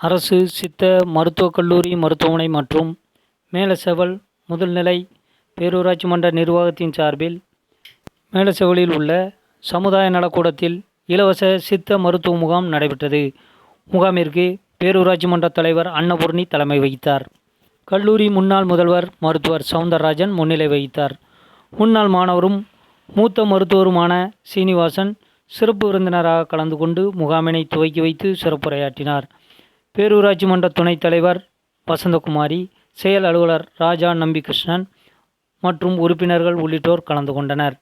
அரசு சித்த மருத்துவக் கல்லூரி மருத்துவமனை மற்றும் மேலச்செவல் முதல்நிலை பேரூராட்சி மன்ற நிர்வாகத்தின் சார்பில் மேலச்செவலில் உள்ள சமுதாய நலக்கூடத்தில் இலவச சித்த மருத்துவ முகாம் நடைபெற்றது. முகாமிற்கு பேரூராட்சி மன்ற தலைவர் அன்னபூர்ணி தலைமை வகித்தார். கல்லூரி முன்னாள் முதல்வர் மருத்துவர் சவுந்தரராஜன் முன்னிலை வகித்தார். முன்னாள் மாணவரும் மூத்த மருத்துவருமான சீனிவாசன் சிறப்பு விருந்தினராக கலந்து கொண்டு முகாமினை துவக்கி வைத்து சிறப்புரையாற்றினார். பேரூராட்சி மன்ற துணைத் தலைவர் வசந்தகுமாரி செயல் அலுவலர் ராஜா நம்பிகிருஷ்ணன் மற்றும் உறுப்பினர்கள் உள்ளிட்டோர் கலந்து கொண்டனர்.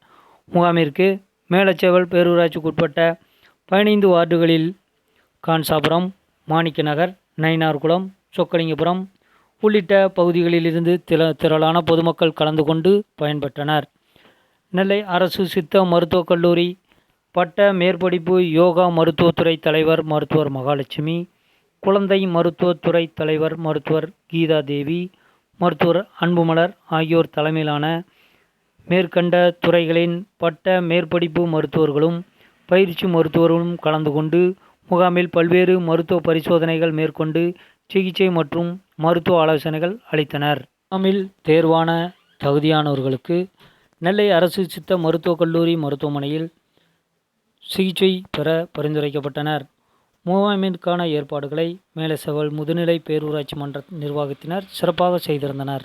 முகாமிற்கு மேலச்சேவல் பேரூராட்சிக்குட்பட்ட பதினைந்து வார்டுகளில் கான்சாபுரம் மாணிக்க நகர் நயினார்குளம் சொக்கலிங்கபுரம் உள்ளிட்ட பகுதிகளிலிருந்து திர திரளான பொதுமக்கள் கலந்து கொண்டு பயன்பெற்றனர். நெல்லை அரசு சித்த மருத்துவக் கல்லூரி பட்ட மேற்படிப்பு யோகா மருத்துவத்துறை தலைவர் மருத்துவர் மகாலட்சுமி குழந்தை மருத்துவத்துறை தலைவர் மருத்துவர் கீதா தேவி மருத்துவர் அன்புமலர் ஆகியோர் தலைமையிலான மேற்கண்ட துறைகளின் பட்ட மேற்படிப்பு மருத்துவர்களும் பயிற்சி மருத்துவர்களும் கலந்து கொண்டு முகாமில் பல்வேறு மருத்துவ பரிசோதனைகள் மேற்கொண்டு சிகிச்சை மற்றும் மருத்துவ ஆலோசனைகள் அளித்தனர். முகாமில் தேர்வான தகுதியானவர்களுக்கு நெல்லை அரசு சித்த மருத்துவக் கல்லூரி மருத்துவமனையில் சிகிச்சை பெற பரிந்துரைக்கப்பட்டனர். முகாமிற்கான ஏற்பாடுகளை மேலசெவல் முதுநிலை பேரூராட்சி மன்ற நிர்வாகத்தினர் சிறப்பாக செய்திருந்தனர்.